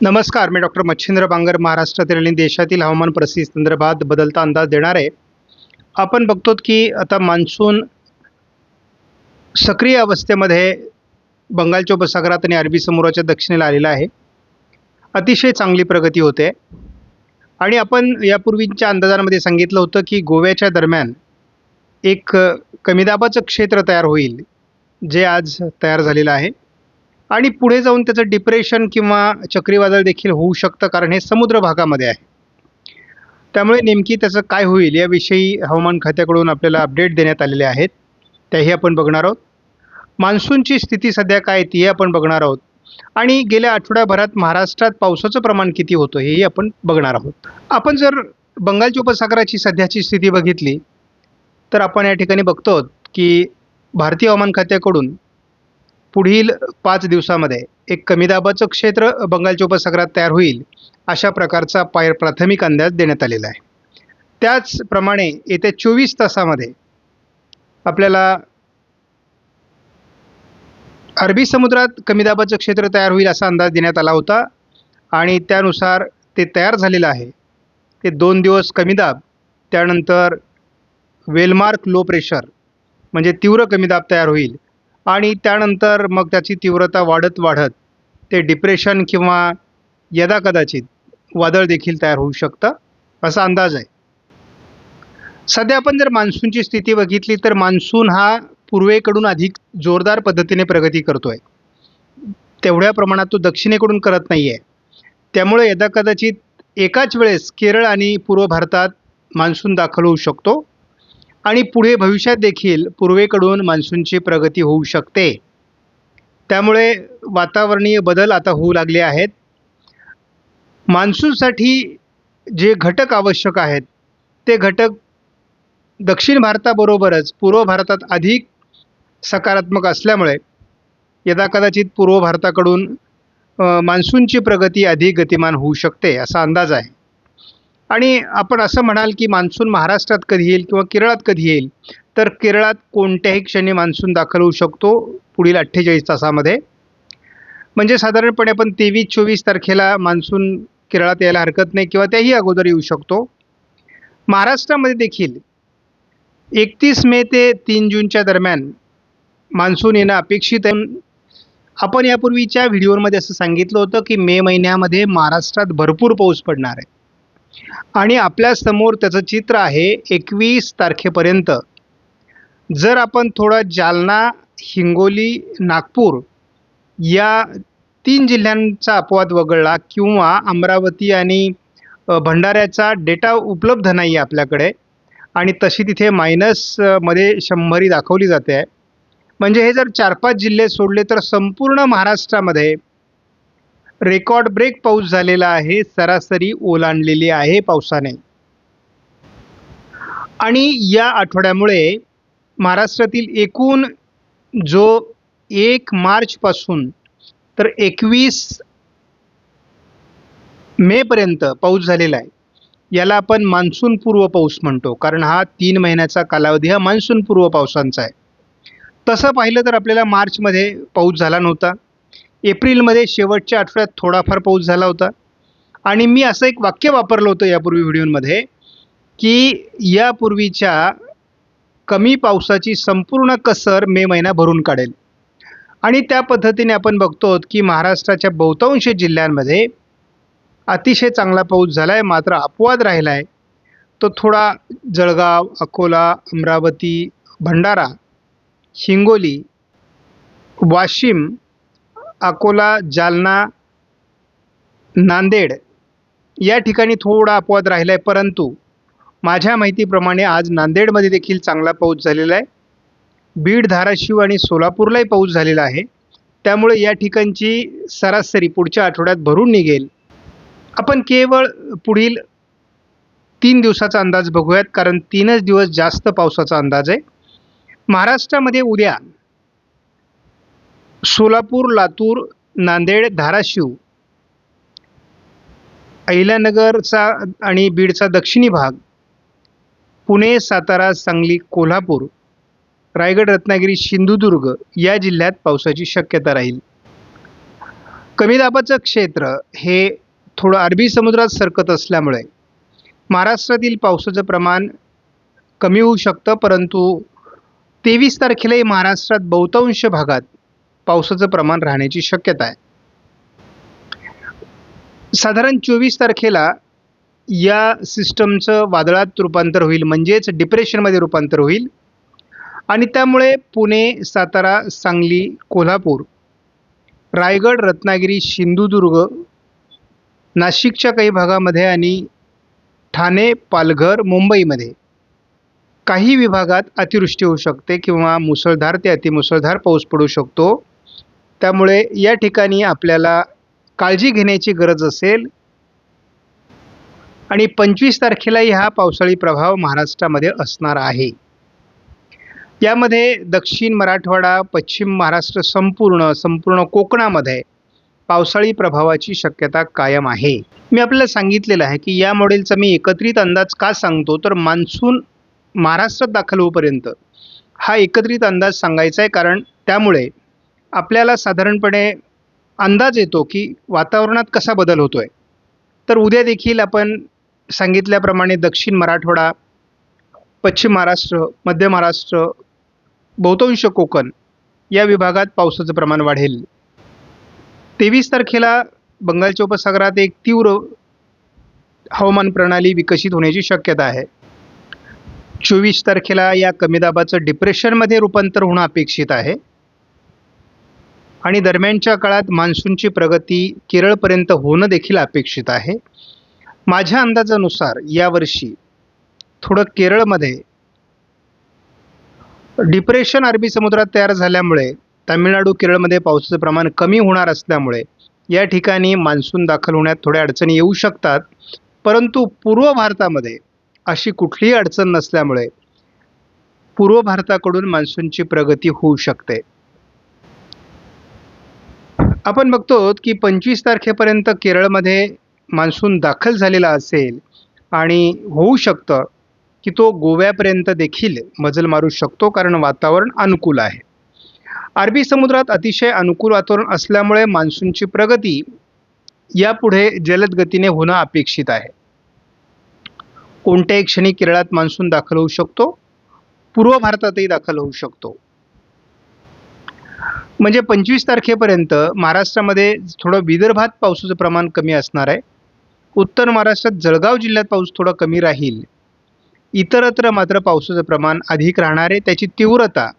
नमस्कार मी डॉक्टर मच्छिंद्र बांगर महाराष्ट्रातील आणि देशातील हवामान परिस्थिती संदर्भात बदलता अंदाज देणार आहे. आपण बघतो की आता मान्सून सक्रिय अवस्थेमध्ये बंगालच्या उपसागरात आणि अरबी समुद्राच्या दक्षिणेला आलेला आहे. अतिशय चांगली प्रगती होते. आणि आपण यापूर्वीच्या अंदाजांमध्ये सांगितलं होतं की गोव्याच्या दरम्यान एक कमीदाबाचं कमी दाबाचं क्षेत्र तयार होईल जे आज तयार झालेलं आहे. आणि पुढे जाऊन त्याचं डिप्रेशन किंवा चक्रीवादळ देखील होऊ शकतं कारण हे समुद्र भागामध्ये आहे. त्यामुळे नेमकी त्याचं काय होईल याविषयी हवामान खात्याकडून आपल्याला अपडेट देण्यात आलेले आहेत. त्याही आपण बघणार आहोत. मान्सूनची स्थिती सध्या काय ती आपण बघणार आहोत. आणि गेल्या आठवड्याभरात महाराष्ट्रात पावसाचं प्रमाण किती होतं हेही आपण बघणार आहोत. आपण जर बंगालच्या उपसागराची सध्याची स्थिती बघितली तर आपण या ठिकाणी बघतो की भारतीय हवामान खात्याकडून पुढील पाच दिवसामध्ये एक कमी दाबाचं क्षेत्र बंगालच्या उपसागरात तयार होईल अशा प्रकारचा पाय प्राथमिक अंदाज देण्यात आलेला आहे. त्याचप्रमाणे येत्या चोवीस तासामध्ये आपल्याला अरबी समुद्रात कमी दाबाचं क्षेत्र तयार होईल असा अंदाज देण्यात आला होता आणि त्यानुसार ते तयार झालेलं आहे. ते दोन दिवस कमी दाब त्यानंतर वेलमार्क लो प्रेशर म्हणजे तीव्र कमी दाब तयार होईल. आणि त्यानंतर मग त्याची तीव्रता वाढत वाढत ते डिप्रेशन किंवा यदा कदाचित वादळ देखील तयार होऊ शकतं असा अंदाज आहे. सध्या आपण जर मान्सूनची स्थिती बघितली तर मान्सून हा पूर्वेकडून अधिक जोरदार पद्धतीने प्रगती करतो आहे तेवढ्या प्रमाणात तो दक्षिणेकडून करत नाही आहे त्यामुळे यदा कदाचित एकाच वेळेस केरळ आणि पूर्व भारतात मान्सून दाखल होऊ शकतो. आणि पुढे भविष्यात देखील पूर्वेकडून मान्सूनची प्रगती होऊ शकते. त्यामुळे वातावरणीय बदल आता होऊ लागले आहेत. मान्सूनसाठी जे घटक आवश्यक आहेत ते घटक दक्षिण भारताबरोबरच पूर्व भारतात अधिक सकारात्मक असल्यामुळे यदा कदाचित पूर्व भारताकडून मान्सूनची प्रगती अधिक गतिमान होऊ शकते असा अंदाज आहे. आणि आपण असं म्हणाल की मान्सून महाराष्ट्रात कधी येईल किंवा केरळात कधी येईल तर केरळात कोणत्याही क्षणी मान्सून दाखल होऊ शकतो पुढील अठ्ठेचाळीस तासामध्ये. म्हणजे साधारणपणे आपण तेवीस चोवीस तारखेला मान्सून केरळात यायला हरकत नाही किंवा त्याही अगोदर येऊ शकतो. महाराष्ट्रामध्ये देखील एकतीस मे ते तीन जूनच्या दरम्यान मान्सून येणं अपेक्षित आहे. आपण यापूर्वीच्या व्हिडिओमध्ये असं सांगितलं होतं की मे महिन्यामध्ये महाराष्ट्रात भरपूर पाऊस पडणार आहे. आणि आपल्यासमोर त्याचं चित्र आहे एकवीस तारखेपर्यंत. जर आपण थोडा जालना हिंगोली नागपूर या तीन जिल्ह्यांचा अपवाद वगळला किंवा अमरावती आणि भंडाऱ्याचा डेटा उपलब्ध नाही आहे आपल्याकडे आणि तशी तिथे मायनसमध्ये शंभरी दाखवली जाते. आहे म्हणजे हे जर चार पाच जिल्हे सोडले तर संपूर्ण महाराष्ट्रामध्ये रेकॉर्ड ब्रेक पाऊस झालेला आहे. सरासरी ओलांडलेली आहे पावसाने. आणि या आठवड्यामुळे महाराष्ट्रातील एकूण जो एक मार्चपासून तर एकवीस मेपर्यंत पाऊस झालेला आहे. याला आपण मान्सून पूर्व पाऊस म्हणतो. कारण हा तीन महिन्याचा कालावधी हा मान्सून पूर्व पावसांचा आहे. तसं पाहिलं तर आपल्याला मार्चमध्ये पाऊस झाला नव्हता. एप्रिलमध्ये शेवटच्या आठवड्यात थोडाफार पाऊस झाला होता. आणि मी असं एक वाक्य वापरलं होतं यापूर्वी व्हिडिओमध्ये की यापूर्वीच्या कमी पावसाची संपूर्ण कसर मे महिना भरून काढेल. आणि त्या पद्धतीने आपण बघतो की महाराष्ट्राच्या बहुतांश जिल्ह्यांमध्ये अतिशय चांगला पाऊस झाला आहे मात्र अपवाद राहिला आहे तो थोडा जळगाव अकोला अमरावती भंडारा हिंगोली वाशिम अकोला जालना नांदेड या ठिकाणी थोडा अपवाद राहिला आहे परंतु माझ्या माहितीप्रमाणे आज नांदेडमध्ये देखील चांगला पाऊस झालेला आहे. बीड धाराशिव आणि सोलापूरलाही पाऊस झालेला आहे. त्यामुळे या ठिकाणची सरासरी पुढच्या आठवड्यात भरून निघेल. आपण केवळ पुढील तीन दिवसाचा अंदाज बघूयात कारण तीनच दिवस जास्त पावसाचा अंदाज आहे. महाराष्ट्रामध्ये उद्या सोलापूर लातूर नांदेड धाराशिव. अहिल्यानगरचा आणि बीडचा दक्षिणी भाग. पुणे सातारा सांगली कोल्हापूर रायगड रत्नागिरी सिंधुदुर्ग या जिल्ह्यात पावसाची शक्यता राहील. कमी दाबाचं क्षेत्र हे थोडं अरबी समुद्रात सरकत असल्यामुळे महाराष्ट्रातील पावसाचं प्रमाण कमी होऊ शकतं परंतु तेवीस तारखेलाही महाराष्ट्रात बहुतांश भागात पावसाचं प्रमाण राहण्याची शक्यता आहे. साधारण चोवीस तारखेला या सिस्टमचं वादळात रूपांतर होईल म्हणजेच डिप्रेशनमध्ये रूपांतर होईल. आणि त्यामुळे पुणे सातारा सांगली कोल्हापूर रायगड रत्नागिरी सिंधुदुर्ग नाशिकच्या काही भागामध्ये आणि ठाणे पालघर मुंबईमध्ये काही विभागात अतिवृष्टी होऊ शकते किंवा मुसळधार ते अतिमुसळधार पाऊस पडू शकतो. त्यामुळे या ठिकाणी आपल्याला काळजी घेण्याची गरज असेल. आणि पंचवीस तारखेलाही हा पावसाळी प्रभाव महाराष्ट्रामध्ये असणार आहे. यामध्ये दक्षिण मराठवाडा पश्चिम महाराष्ट्र संपूर्ण संपूर्ण कोकणामध्ये पावसाळी प्रभावाची शक्यता कायम आहे. मी आपल्याला सांगितलेलं आहे की या मॉडेलचा मी एकत्रित अंदाज का सांगतो? तर मान्सून महाराष्ट्रात दाखल होईपर्यंत हा एकत्रित अंदाज सांगायचा आहे कारण त्यामुळे आपल्याला साधारणपणे अंदाज येतो की वातावरणात कसा बदल होतो आहे तर उद्या देखील आपण सांगितल्याप्रमाणे दक्षिण मराठवाडा पश्चिम महाराष्ट्र मध्य महाराष्ट्र बहुतांश कोकण या विभागात पावसाचं प्रमाण वाढेल. तेवीस तारखेला बंगालच्या उपसागरात एक तीव्र हवामान प्रणाली विकसित होण्याची शक्यता आहे. चोवीस तारखेला या कमी दाबाचं डिप्रेशनमध्ये रूपांतर होणं अपेक्षित आहे. आणि दरम्यानच्या काळात मान्सूनची प्रगती केरळपर्यंत होणं देखील अपेक्षित आहे. माझ्या अंदाजानुसार यावर्षी थोडं केरळमध्ये डिप्रेशन अरबी समुद्रात तयार झाल्यामुळे तामिळनाडू केरळमध्ये पावसाचं प्रमाण कमी होणार असल्यामुळे या ठिकाणी मान्सून दाखल होण्यात थोड्या अडचणी येऊ शकतात. परंतु पूर्व भारतामध्ये अशी कुठलीही अडचण नसल्यामुळे पूर्व भारताकडून मान्सूनची प्रगती होऊ शकते. आपण बघतो की पंचवीस तारखेपर्यंत केरळमध्ये मान्सून दाखल झालेला असेल आणि होऊ शकतं की तो गोव्यापर्यंत देखील मजल मारू शकतो कारण वातावरण अनुकूल आहे. अरबी समुद्रात अतिशय अनुकूल वातावरण असल्यामुळे मान्सूनची प्रगती यापुढे जलद गतीने होणं अपेक्षित आहे. कोणत्याही क्षणी केरळात मान्सून दाखल होऊ शकतो पूर्व भारतातही दाखल होऊ शकतो. म्हणजे पंचवीस तारखेपर्यंत महाराष्ट्रामध्ये थोडं विदर्भात पावसाचं प्रमाण कमी असणार आहे. उत्तर महाराष्ट्रात जळगाव जिल्ह्यात पाऊस थोडा कमी राहील. इतरत्र मात्र पावसाचं प्रमाण अधिक राहणार आहे. त्याची तीव्रता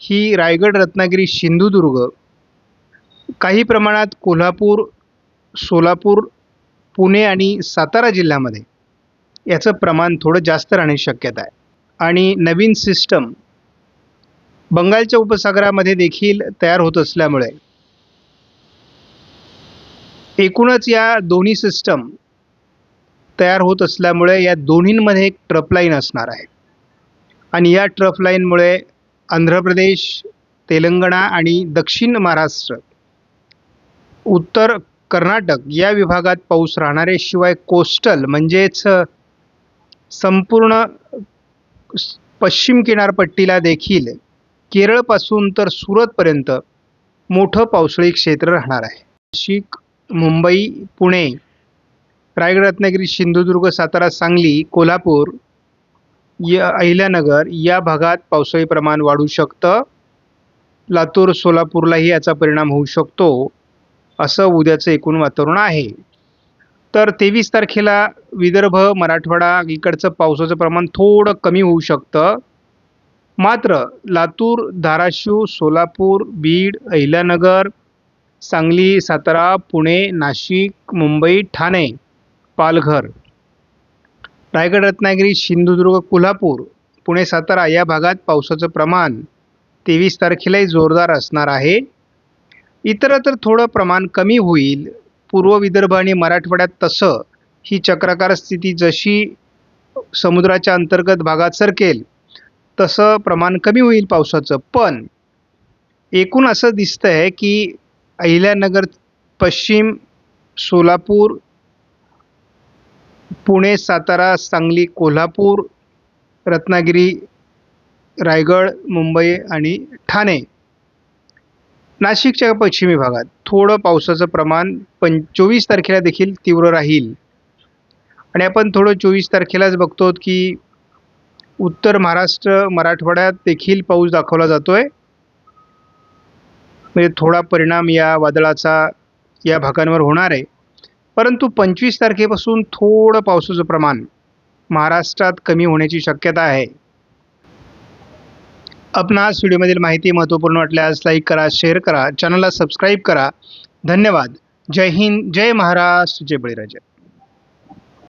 ही रायगड रत्नागिरी सिंधुदुर्ग काही प्रमाणात कोल्हापूर सोलापूर पुणे आणि सातारा जिल्ह्यामध्ये याचं प्रमाण थोडं जास्त राहण्याची शक्यता आहे. आणि नवीन सिस्टम बंगालच्या उपसागरामध्ये देखील तयार होत असल्यामुळे एकूणच या दोन्ही सिस्टम तयार होत असल्यामुळे या दोन्हींमध्ये एक ट्रप लाईन असणार आहे. आणि या ट्रफ लाईनमुळे आंध्र प्रदेश तेलंगणा आणि दक्षिण महाराष्ट्र उत्तर कर्नाटक या विभागात पाऊस राहणारे शिवाय कोस्टल म्हणजेच संपूर्ण पश्चिम किनारपट्टीला देखील केरळपासून तर सुरतपर्यंत मोठं पावसाळी क्षेत्र राहणार आहे. नाशिक मुंबई पुणे रायगड रत्नागिरी सिंधुदुर्ग सातारा सांगली कोल्हापूर या अहिल्यानगर या भागात पावसाळी प्रमाण वाढू शकतं. लातूर सोलापूरलाही याचा परिणाम होऊ शकतो असं उद्याचं एकूण वातावरण आहे. तर तेवीस तारखेला विदर्भ मराठवाडा इकडचं पावसाचं प्रमाण थोडं कमी होऊ शकतं. मात्र लातूर धाराशिव सोलापूर बीड अहिल्यानगर सांगली सातारा पुणे नाशिक मुंबई ठाणे पालघर. रायगड रत्नागिरी सिंधुदुर्ग कोल्हापूर पुणे सातारा या भागात पावसाचं प्रमाण तेवीस तारखेलाही जोरदार असणार आहे. इतरत्र थोडं प्रमाण कमी होईल. पूर्व विदर्भ आणि मराठवाड्यात तसं ही चक्राकार स्थिती जशी समुद्राच्या अंतर्गत भागात सरकेल तसं प्रमाण कमी होईल पावसाचं. पण एकूण असं दिसतं आहे की अहिल्यानगर पश्चिम सोलापूर पुणे सातारा सांगली कोल्हापूर रत्नागिरी रायगड मुंबई आणि ठाणे नाशिकच्या पश्चिमी भागात थोडं पावसाचं प्रमाण पण चोवीस तारखेला देखील तीव्र राहील. आणि आपण थोडं चोवीस तारखेलाच बघतो की उत्तर महाराष्ट्र मराठवाड्यात देखील पाऊस दाखवला जातो आहे म्हणजे थोडा परिणाम या वादळाचा या भागांवर होणार आहे. परंतु पंचवीस तारखेपासून थोडं पावसाचं प्रमाण महाराष्ट्रात कमी होण्याची शक्यता आहे. आपणास व्हिडिओमधील माहिती महत्त्वपूर्ण वाटल्यास लाईक करा शेअर करा चॅनलला सबस्क्राईब करा. धन्यवाद. जय हिंद जय महाराष्ट्र जय बळीराजा.